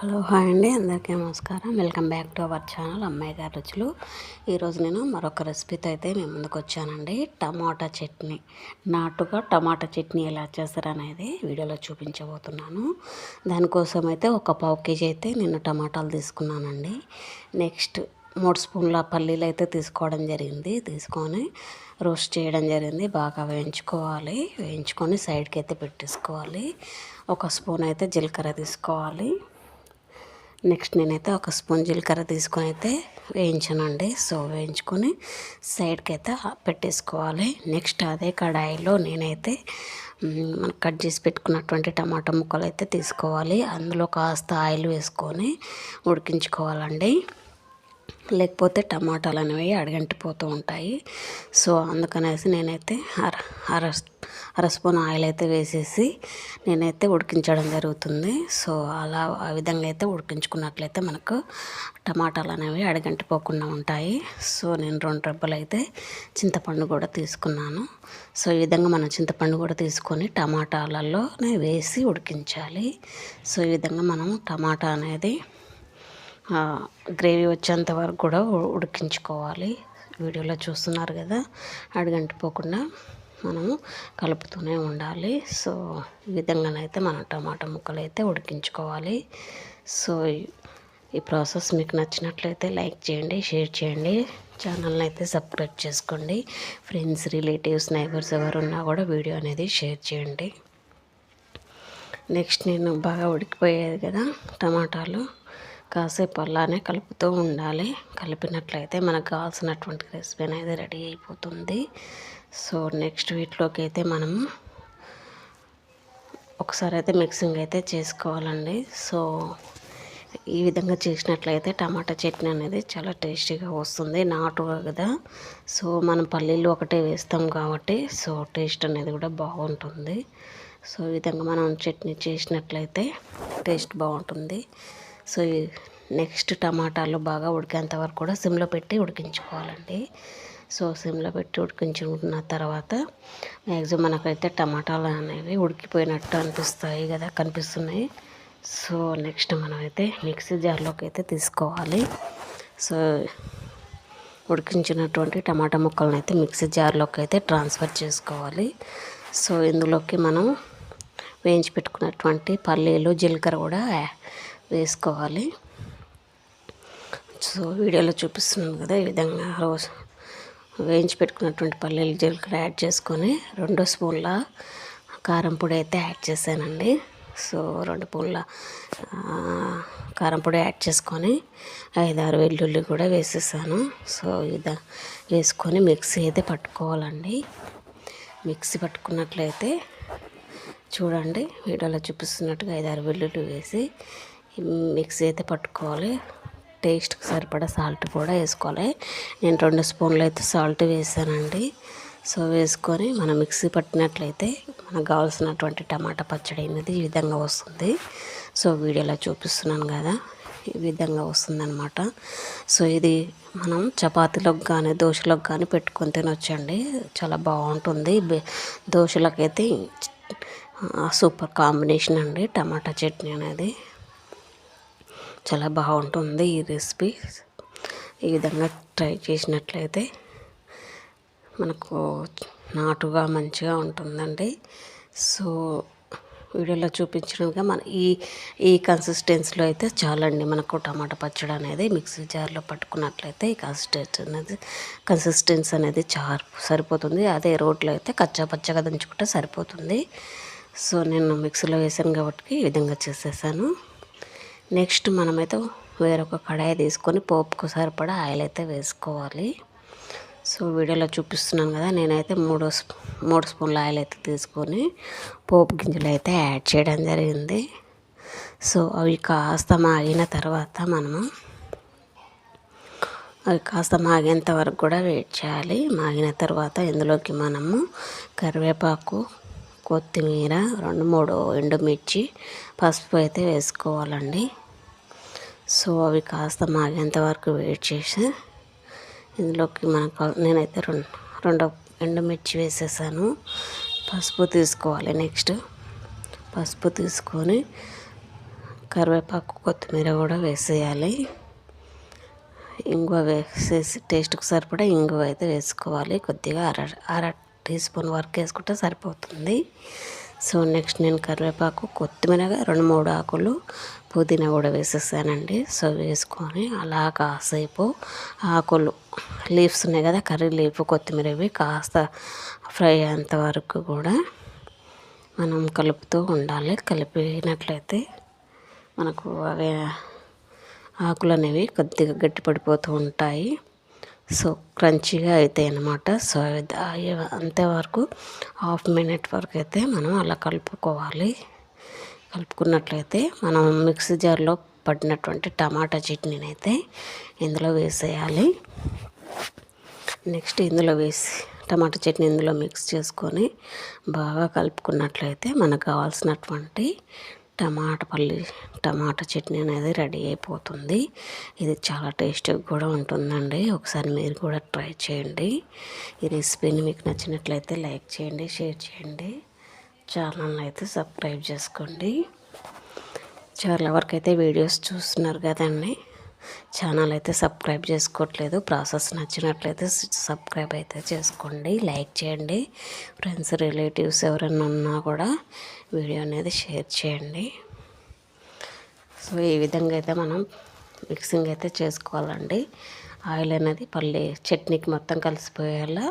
Hello hi అండి. అందరికీ నమస్కారం. Welcome back to our channel అమ్మాయి గారి రుచులు. ఈరోజు నేను మరొక రెసిపీతో అయితే మేము ముందుకు వచ్చానండి. టమాటా చట్నీ. నాటుగా టమాటా చట్నీ ఎలా చేస్తారనేది వీడియోలో చూపించబోతున్నాను. దానికోసం అయితే ఒక పావు కేజీ అయితే నేను టమాటాలు తీసుకున్నానండి. నెక్స్ట్ మూడు స్పూన్ల పల్లీలు అయితే తీసుకోవడం జరిగింది. తీసుకొని రోస్ట్ చేయడం జరిగింది. బాగా వేయించుకోవాలి. వేయించుకొని సైడ్కి అయితే పెట్టేసుకోవాలి. ఒక స్పూన్ అయితే జీలకర్ర తీసుకోవాలి. నెక్స్ట్ నేనైతే ఒక స్పూన్ జీలకర్ర తీసుకొని అయితే వేయించానండి. సో వేయించుకొని సైడ్కి అయితే పెట్టేసుకోవాలి. నెక్స్ట్ అదే కడాయిలో నేనైతే మనం కట్ చేసి పెట్టుకున్నటువంటి టమాటా ముక్కలు అయితే తీసుకోవాలి. అందులో కాస్త ఆయిల్ వేసుకొని ఉడికించుకోవాలండి. లేకపోతే టమాటాలు అనేవి అడగంటిపోతూ ఉంటాయి. సో అందుకనేసి నేనైతే అర అర అర స్పూన్ ఆయిల్ అయితే వేసేసి నేనైతే ఉడికించడం జరుగుతుంది. సో అలా ఆ విధంగా అయితే ఉడికించుకున్నట్లయితే మనకు టమాటాలు అనేవి అడగంటిపోకుండా ఉంటాయి. సో నేను రెండు రెబ్బలు అయితే చింతపండు కూడా తీసుకున్నాను. సో ఈ విధంగా మనం చింతపండు కూడా తీసుకొని టమాటాలలో వేసి ఉడికించాలి. సో ఈ విధంగా మనం టమాటా అనేది గ్రేవీ వచ్చేంత వరకు కూడా ఉడికించుకోవాలి. వీడియోలో చూస్తున్నారు కదా అడగంటిపోకుండా మనము కలుపుతూనే ఉండాలి. సో ఈ విధంగానైతే మనం టమాటా ముక్కలు అయితే ఉడికించుకోవాలి. సో ఈ ప్రాసెస్ మీకు నచ్చినట్లయితే లైక్ చేయండి షేర్ చేయండి. ఛానల్ని అయితే సబ్స్క్రైబ్ చేసుకోండి. ఫ్రెండ్స్ రిలేటివ్స్ నైబర్స్ ఎవరున్నా కూడా వీడియో అనేది షేర్ చేయండి. నెక్స్ట్ నేను బాగా ఉడికిపోయేది కదా టమాటాలు. కాసేపు అలానే కలుపుతూ ఉండాలి. కలిపినట్లయితే మనకు కావాల్సినటువంటి రెసిపీ అనేది రెడీ అయిపోతుంది. సో నెక్స్ట్ వీటిలోకి అయితే మనం ఒకసారి అయితే మిక్సింగ్ అయితే చేసుకోవాలండి. సో ఈ విధంగా చేసినట్లయితే టమాటా చట్నీ అనేది చాలా టేస్టీగా వస్తుంది. నాటుగా కదా సో మనం పల్లీలు ఒకటే వేస్తాం కాబట్టి సో టేస్ట్ అనేది కూడా బాగుంటుంది. సో ఈ విధంగా మనం చట్నీ చేసినట్లయితే టేస్ట్ బాగుంటుంది. సో నెక్స్ట్ టమాటాలు బాగా ఉడికేంత వరకు కూడా సిమ్లో పెట్టి ఉడికించుకోవాలండి. సో సిమ్లో పెట్టి ఉడికించుకున్న తర్వాత మ్యాక్సిమం మనకైతే టమాటాలు అనేవి ఉడికిపోయినట్టు అనిపిస్తాయి కదా కనిపిస్తున్నాయి. సో నెక్స్ట్ మనమైతే మిక్సీ జార్లోకి అయితే తీసుకోవాలి. సో ఉడికించినటువంటి టమాటా ముక్కలను అయితే మిక్సీ జార్లోకి అయితే ట్రాన్స్ఫర్ చేసుకోవాలి. సో ఇందులోకి మనం వేయించి పెట్టుకున్నటువంటి పల్లీలు జీలకర్ర కూడా వేసుకోవాలి. సో వీడియోలో చూపిస్తున్నాను కదా ఈ విధంగా రోజు వేయించి పెట్టుకున్నటువంటి పల్లీలు జీలకర్ర యాడ్ చేసుకొని రెండు స్పూన్ల కారం పొడి అయితే యాడ్ చేశానండి. సో రెండు స్పూన్ల కారం పొడి యాడ్ చేసుకొని ఐదారు వెల్లుల్లి కూడా వేసేసాను. సో ఇది వేసుకొని మిక్సీ అయితే పట్టుకోవాలండి. మిక్సీ పట్టుకున్నట్లయితే చూడండి వీడియోలో చూపిస్తున్నట్టుగా ఐదారు వెల్లుల్లి వేసి మిక్సీ అయితే పట్టుకోవాలి. టేస్ట్కి సరిపడా సాల్ట్ కూడా వేసుకోవాలి. నేను రెండు స్పూన్లు అయితే సాల్ట్ వేసానండి. సో వేసుకొని మనం మిక్సీ పట్టినట్లయితే మనకు కావాల్సినటువంటి టమాటా పచ్చడి అనేది ఈ విధంగా వస్తుంది. సో వీడియోలో చూపిస్తున్నాను కదా ఈ విధంగా వస్తుందన్నమాట. సో ఇది మనం చపాతీలోకి కానీ దోశలోకి కానీ పెట్టుకొని తినొచ్చండి. చాలా బాగుంటుంది. దోశలకైతే సూపర్ కాంబినేషన్ అండి టమాటా చట్నీ అనేది. చాలా బాగుంటుంది ఈ రెసిపీ. ఈ విధంగా ట్రై చేసినట్లయితే మనకు నాటుగా మంచిగా ఉంటుందండి. సో వీడియోలో చూపించినట్టుగా మన ఈ ఈ కన్సిస్టెన్సీలో అయితే చాలండి మనకు టమాటా పచ్చడి అనేది మిక్సీ జార్లో పట్టుకున్నట్లయితే ఈ కన్సిస్టెన్సీ అనేది కన్సిస్టెన్సీ అనేది చార్ సరిపోతుంది. అదే రోట్లో అయితే కచ్చా పచ్చగా దంచుకుంటే సరిపోతుంది. సో నేను మిక్సీలో వేసాను కాబట్టి ఈ విధంగా చేసేసాను. నెక్స్ట్ మనమైతే వేరొక కడాయి తీసుకొని పోపుకు సరిపడా ఆయిల్ అయితే వేసుకోవాలి. సో వీడియోలో చూపిస్తున్నాను కదా నేనైతే మూడు మూడు స్పూన్ల ఆయిల్ అయితే తీసుకొని పోపు గింజలు అయితే యాడ్ చేయడం జరిగింది. సో అవి కాస్త మాగిన తర్వాత మనము అవి కాస్త మాగేంత వరకు కూడా వెయిట్ చేయాలి. మాగిన తర్వాత ఇందులోకి మనము కరివేపాకు కొత్తిమీర రెండు మూడు ఎండుమిర్చి పసుపు అయితే వేసుకోవాలండి. సో అవి కాస్త మాగేంత వరకు వెయిట్ చేసి ఇందులోకి మనకు నేనైతే రెండు రెండు ఎండుమిర్చి వేసేసాను. పసుపు తీసుకోవాలి నెక్స్ట్. పసుపు తీసుకొని కరివేపాకు కొత్తిమీర కూడా వేసేయాలి. ఇంగువ వేసేసి టేస్ట్కి సరిపడా ఇంగువ అయితే వేసుకోవాలి. కొద్దిగా అర అర టీ స్పూన్ వరకు వేసుకుంటే సరిపోతుంది. సో నెక్స్ట్ నేను కరివేపాకు కొత్తిమీర రెండు మూడు ఆకులు పుదీనా కూడా వేసేసానండి. సో వేసుకొని అలా కాసేపు ఆకులు లీవ్స్ ఉన్నాయి కదా కర్రీ లీఫ్ కొత్తిమీర ఇవి కాస్త ఫ్రై అయ్యేంత వరకు కూడా మనం కలుపుతూ ఉండాలి. కలిపినట్లయితే మనకు అవి ఆకులు అనేవి కొద్దిగా గట్టి పడిపోతూ ఉంటాయి. సో క్రంచీగా అవుతాయి అన్నమాట. సో అంతే వరకు హాఫ్ మినిట్ వరకు అయితే మనం అలా కలుపుకోవాలి. కలుపుకున్నట్లయితే మనం మిక్సీ జార్లో పడినటువంటి టమాటా చట్నీని అయితే ఇందులో వేసేయాలి. నెక్స్ట్ ఇందులో వేసి టమాటా చట్నీ ఇందులో మిక్స్ చేసుకొని బాగా కలుపుకున్నట్లయితే మనకు కావాల్సినటువంటి టమాటా పల్లి టమాటా చట్నీ అనేది రెడీ అయిపోతుంది. ఇది చాలా టేస్టీగా కూడా ఉంటుందండి. ఒకసారి మీరు కూడా ట్రై చేయండి. ఈ రెసిపీని మీకు నచ్చినట్లయితే లైక్ చేయండి షేర్ చేయండి. ఛానల్ అయితే సబ్స్క్రైబ్ చేసుకోండి. చాలా వరకు అయితే వీడియోస్ చూస్తున్నారు కదండి. ఛానల్ అయితే సబ్స్క్రైబ్ చేసుకోవట్లేదు. ప్రాసెస్ నచ్చినట్లయితే సబ్స్క్రైబ్ అయితే చేసుకోండి. లైక్ చేయండి. ఫ్రెండ్స్ రిలేటివ్స్ ఎవరైనా ఉన్నా కూడా వీడియో అనేది షేర్ చేయండి. సో ఈ విధంగా అయితే మనం మిక్సింగ్ అయితే చేసుకోవాలండి. ఆయిల్ అనేది పల్లి చట్నీకి మొత్తం కలిసిపోయేలా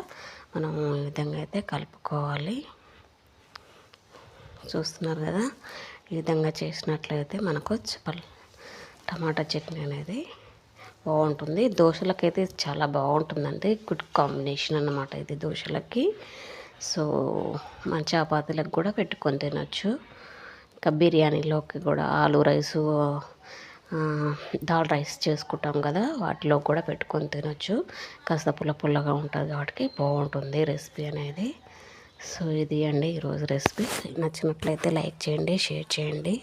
మనం ఈ విధంగా అయితే కలుపుకోవాలి. చూస్తున్నారు కదా? ఈ విధంగా చేసినట్లయితే మనకు టమాటా చట్నీ అనేది బాగుంటుంది. దోశలకైతే చాలా బాగుంటుందండి. గుడ్ కాంబినేషన్ అన్నమాట ఇది దోశలకి. సో మన చపాతీలకు కూడా పెట్టుకొని తినొచ్చు. ఇంకా బిర్యానీలోకి కూడా ఆలు రైసు దాల్ రైస్ చేసుకుంటాం కదా వాటిలో కూడా పెట్టుకొని తినొచ్చు. కాస్త పుల్ల పుల్లగా ఉంటుంది కాబట్టి బాగుంటుంది రెసిపీ అనేది. సో ఇది అండి ఈరోజు రెసిపీ. నచ్చినట్లయితే లైక్ చేయండి షేర్ చేయండి.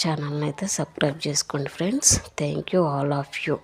ఛానల్ని అయితే సబ్స్క్రైబ్ చేసుకోండి friends. Thank you all of you.